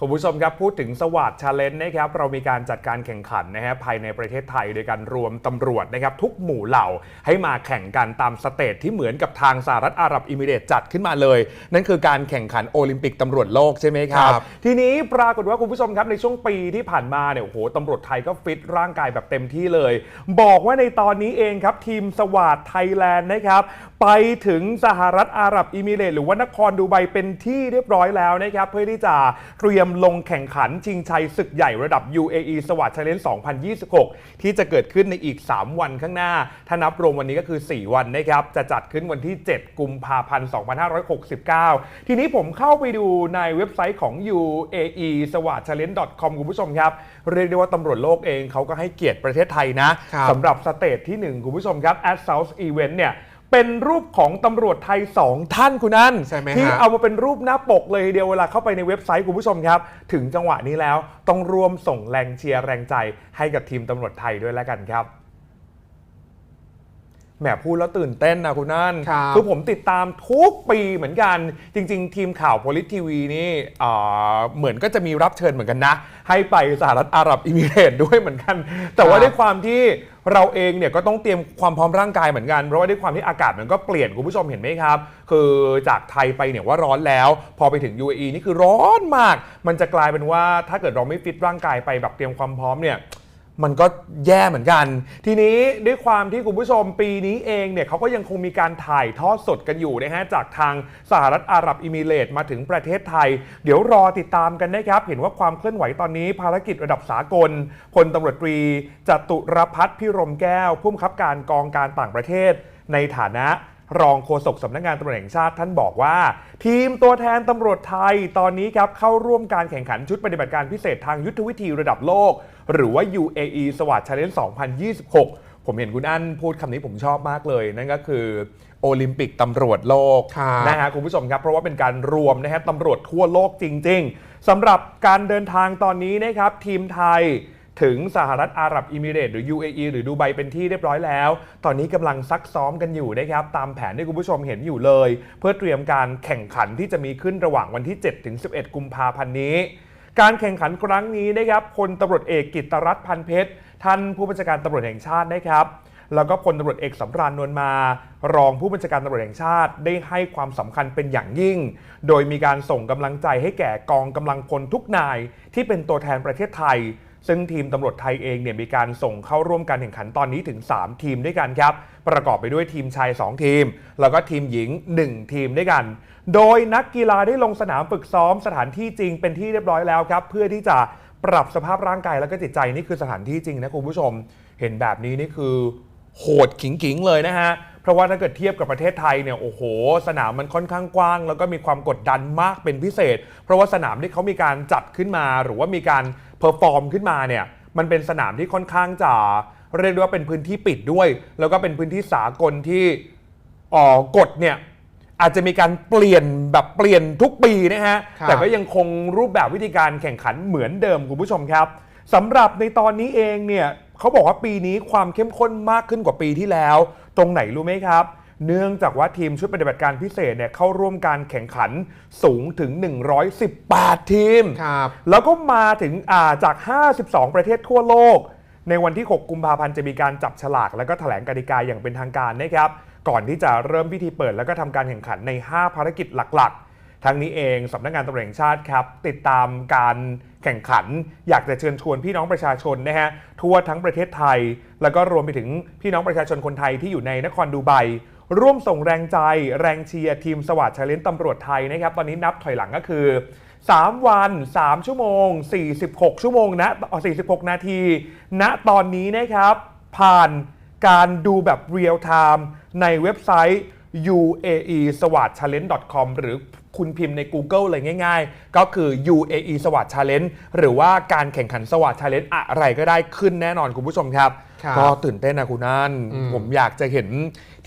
คุณผู้ชมครับพูดถึงสวัสดชาเลนจ์นะครับเรามีการจัดการแข่งขันนะฮะภายในประเทศไทยโดยการรวมตำรวจนะครับทุกหมู่เหล่าให้มาแข่งกันตามสเตจที่เหมือนกับทางสหรัฐอาหรับอิมิเรตส์จัดขึ้นมาเลย นั่นคือการแข่งขันโอลิมปิกตำรวจโลกใช่ไหมครับ ครับ ทีนี้ปรากฏว่าคุณผู้ชมครับในช่วงปีที่ผ่านมาเนี่ยโอ้โหตำรวจไทยก็ฟิตร่างกายแบบเต็มที่เลย บอกว่าในตอนนี้เองครับทีมสวัสดไทยแลนด์นะครับ ไปถึงสหรัฐอาหรับอิมิเรตส์หรือว่านครดูไบเป็นที่เรียบร้อยแล้วนะครับ เพื่อที่จะเตรียมลงแข่งขันชิงชัยศึกใหญ่ระดับ UAE สวัสด Challenge 2026 ที่จะเกิดขึ้นในอีก 3 วันข้างหน้า ถ้านับรวมวันนี้ก็คือ 4 วันนะครับ จะจัดขึ้นวันที่ 7 กุมภาพันธ์ 2569 ทีนี้ผมเข้าไปดูในเว็บไซต์ของ UAE สวัสด Challenge com คุณผู้ชมครับ เรียกได้ว่าตำรวจโลกเองเขาก็ให้เกียรติประเทศไทยนะครับสำหรับสเตจที่ 1 คุณผู้ชมครับ at South Event เนี่ย เป็นรูปของตำรวจไทย 2 ท่านคุณนั่นใช่ไหมฮะ ที่เอามาเป็นรูปหน้าปกเลยทีเดียวเวลาเข้าไปในเว็บไซต์คุณผู้ชมครับ ถึงจังหวะนี้แล้วต้องรวมส่งแรงเชียร์แรงใจให้กับทีมตำรวจไทยด้วยแล้วกันครับ แหมพูดแล้วตื่นเต้นนะคุณนั่นครับอผมติดตามทุกปีเหมือนกัน จริง ๆ ทีมข่าวโพลิทีวีนี่เอ่อเหมือนก็จะมีรับเชิญเหมือนกันนะ ให้ไปสหรัฐอาหรับอิมิเรตส์ด้วยเหมือนกัน แต่ว่าครับด้วยความที่เราเองเนี่ยก็ต้องเตรียมความพร้อมร่างกายเหมือนกัน เพราะว่าด้วยความที่อากาศมันก็เปลี่ยนคุณผู้ชมเห็นไหมครับ คือจากไทยไปเนี่ยว่าร้อนแล้ว พอไปถึง UAE นี่คือร้อนมาก มันจะกลายเป็นว่าถ้าเกิดเราไม่ฟิตร่างกายไปแบบเตรียมความพร้อมเนี่ย มันก็แย่เหมือนกัน ทีนี้ด้วยความที่คุณผู้ชมปีนี้เองเนี่ยเขาก็ยังคงมีการถ่ายทอดสดกันอยู่นะฮะจากทางสหรัฐอาหรับอิมิเรตส์มาถึงประเทศไทย เดี๋ยวรอติดตามกันนะครับ เห็นว่าความเคลื่อนไหวตอนนี้ภารกิจระดับสากลพลตำรวจตรีจตุรพัฒน์พิรมแก้วผู้บังคับการกองการต่างประเทศในฐานะ รองโฆษกสำนักงานตำรวจแห่งชาติท่านบอกว่า ทีมตัวแทนตำรวจไทยตอนนี้ครับเข้าร่วมการแข่งขันชุดปฏิบัติการพิเศษทางยุทธวิธีระดับโลก หรือว่า UAE สวัสดิ์ Challenge 2026 ผมเห็นคุณอั้นพูดคำนี้ผมชอบมากเลย นั่นก็คือโอลิมปิกตำรวจโลกครับนะฮะคุณผู้ชมครับ เพราะว่าเป็นการรวมนะฮะตำรวจทั่วโลกจริง ๆสำหรับการเดินทางตอนนี้นะครับทีมไทย ถึงสหรัฐอาหรับอิมิเรตส์หรือ UAE หรือดูไบเป็นที่เรียบร้อยแล้ว ตอนนี้กำลังซักซ้อมกันอยู่นะครับตามแผนที่คุณผู้ชมเห็นอยู่เลย เพื่อเตรียมการแข่งขันที่จะมีขึ้นระหว่างวันที่ 7 ถึง 11 กุมภาพันธ์นี้ การแข่งขันครั้งนี้นะครับพลตำรวจเอกกิตตรัตน์พันเพชรท่านผู้บัญชาการตำรวจแห่งชาตินะครับแล้วก็พลตำรวจเอกสำราญนวลมา รองผู้บัญชาการตำรวจแห่งชาติได้ให้ความสำคัญเป็นอย่างยิ่ง โดยมีการส่งกำลังใจให้แก่กองกำลังพลทุกนายที่เป็นตัวแทนประเทศไทย ซึ่งทีมตำรวจไทยเองเนี่ยมีการส่งเข้าร่วมการแข่งขันตอนนี้ถึง 3 ทีมด้วยกันครับ ประกอบไปด้วยทีมชาย 2 ทีม แล้วก็ทีมหญิง 1 ทีมด้วยกัน โดยนักกีฬาได้ลงสนามฝึกซ้อมสถานที่จริงเป็นที่เรียบร้อยแล้วครับ เพื่อที่จะปรับสภาพร่างกายแล้วก็จิตใจนี่คือสถานที่จริงนะคุณผู้ชม เห็นแบบนี้นี่คือโหดขิงๆเลยนะฮะ เพราะว่าถ้าเกิดเทียบกับประเทศไทยเนี่ยโอ้โห สนามมันค่อนข้างกว้าง แล้วก็มีความกดดันมากเป็นพิเศษ เพราะว่าสนามที่เขามีการจัดขึ้นมา หรือว่ามีการเพอร์ฟอร์มขึ้นมาเนี่ยมันเป็นสนามที่ค่อนข้างจะเรียกได้ว่าเป็นพื้นที่ปิดด้วย แล้วก็เป็นพื้นที่สากลที่อ๋อกฎเนี่ยอาจจะมีการเปลี่ยนแบบเปลี่ยนทุกปีนะฮะครับแต่ก็ยังคงรูปแบบวิธีการแข่งขันเหมือนเดิมคุณผู้ชมครับสำหรับในตอนนี้เองเนี่ยเขาบอกว่าปีนี้ความเข้มข้นมากขึ้นกว่าปีที่แล้ว ตรงไหนรู้ไหมครับ เนื่องจากว่าทีมชุดปฏิบัติการพิเศษเนี่ยเข้าร่วมการแข่งขันสูงถึง 118 ทีม ครับแล้วก็มาถึงอ่าจาก 52 ประเทศทั่วโลก ในวันที่ 6 กุมภาพันธ์จะมีการจับฉลาก แล้วก็แถลงกติกาอย่างเป็นทางการนะครับ ก่อนที่จะเริ่มพิธีเปิดแล้วก็ทำการแข่งขันใน 5 ภารกิจหลักๆ ทั้งนี้เองสำนักงานตำรวจแห่งชาติครับ ติดตามการแข่งขัน อยากจะเชิญชวนพี่น้องประชาชนนะฮะทั่วทั้งประเทศไทย แล้วก็รวมไปถึงพี่น้องประชาชนคนไทยที่อยู่ในนครดูไบร่วมส่งแรงใจ แรงเชียร์ทีมสวัสดิ์ชาเลนตำรวจไทยนะครับตอนนี้นับถอยหลังก็คือ 3 วัน 3 ชั่วโมง 46 ชั่วโมงนะ46 นาทีณตอนนี้นะครับผ่านการดูแบบเรียลไทม์ในเว็บไซต์ uae s w a t challenge com หรือ คุณพิมพ์ใน Google เลยง่าย ๆ ก็คือ UAE s w a t Challenge หรือว่าการแข่งขันสวัสด Challenge อะไรก็ได้ขึ้นแน่นอนคุณผู้ชมครับ ครับก็ตื่นเต้นนะคุณนั่นอืม ผมอยากจะเห็น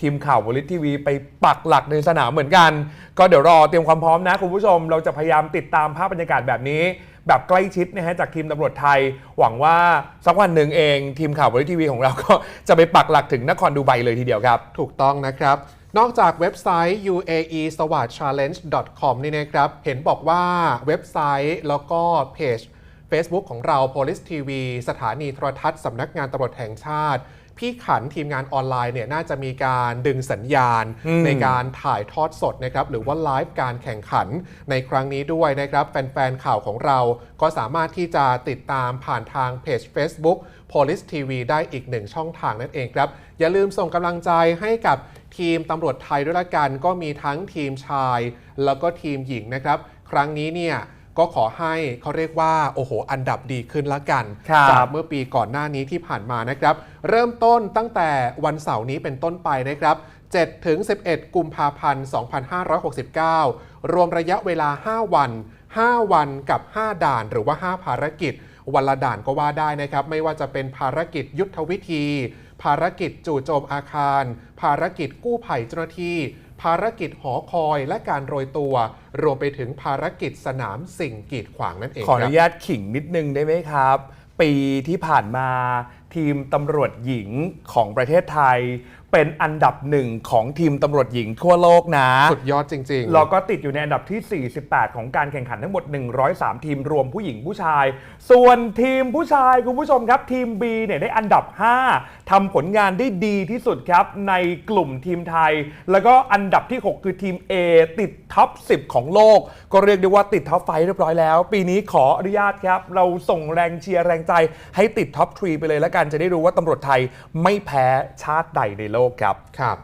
ทีมข่าวบริทีวีไปปักหลักในสนามเหมือนกัน ก็เดี๋ยวรอเตรียมความพร้อมนะคุณผู้ชม เราจะพยายามติดตามภาพบรรยากาศแบบนี้ แบบใกล้ชิดนะฮะจากทีมตำรวจไทย หวังว่าสักวันหนึ่งเองทีมข่าวบริทีวีของเราก็จะไปปักหลักถึงนครดูไบเลยทีเดียวครับ ถูกต้องนะครับ นอกจากเว็บไซต์ uae s w a t challenge com นี่นะครับ เห็นบอกว่าเว็บไซต์แล้วก็เพจ Facebook ของเรา Police TV สถานีโทรทัศน์สำนักงานตำรวจแห่งชาติ พี่ขันทีมงานออนไลน์เนี่ยน่าจะมีการดึงสัญญาณอืมในการถ่ายทอดสดนะครับ หรือว่าไลฟ์การแข่งขันในครั้งนี้ด้วยนะครับ แฟน ๆ ข่าวของเราก็สามารถที่จะติดตามผ่านทางเพจ Facebook Police TV ได้อีกหนึ่งช่องทางนั่นเองครับ อย่าลืมส่งกำลังใจให้กับทีมตำรวจไทยด้วยละกัน ก็มีทั้งทีมชาย แล้วก็ทีมหญิงนะครับ ครั้งนี้เนี่ยก็ขอให้เขาเรียกว่า โอ้โห อันดับดีขึ้นละกันครับจากเมื่อปีก่อนหน้านี้ที่ผ่านมานะครับ เริ่มต้นตั้งแต่วันเสาร์นี้เป็นต้นไปนะครับ7ถึง 11 กุมภาพันธ์ 2569 รวมระยะเวลา 5 วัน 5 วันกับ 5 ด่านหรือว่า 5 ภารกิจ วันละด่านก็ว่าได้นะครับ ไม่ว่าจะเป็นภารกิจยุทธวิธี ภารกิจจู่โจมอาคาร ภารกิจกู้ภัยเจ้าหน้าที่ ภารกิจหอคอยและการโรยตัว รวมไปถึงภารกิจสนามสิ่งกีดขวางนั่นเองขออนุญาตขิงนิดนึงได้ไหมครับ ปีที่ผ่านมาทีมตำรวจหญิงของประเทศไทย เป็นอันดับหนึ่งของทีมตำรวจหญิงทั่วโลกนะสุดยอดจริงๆ เราก็ติดอยู่ในอันดับที่ 48 ของการแข่งขันทั้งหมด 103 ทีมรวมผู้หญิงผู้ชาย ส่วนทีมผู้ชายคุณผู้ชมครับ ทีม B เนี่ยได้อันดับ 5ทำผลงานได้ดีที่สุดครับ ในกลุ่มทีมไทย แล้วก็อันดับที่ 6 คือทีม A ติดท็อป 10 ของโลก ก็เรียกได้ว่าติดท็อปไฟเรียบร้อยแล้ว ปีนี้ขออนุญาตครับ เราส่งแรงเชียร์แรงใจให้ติดท็อปทรีไปเลยแล้วกันจะได้รู้ว่าตำรวจไทยไม่แพ้ชาติใดในโลกครับครับ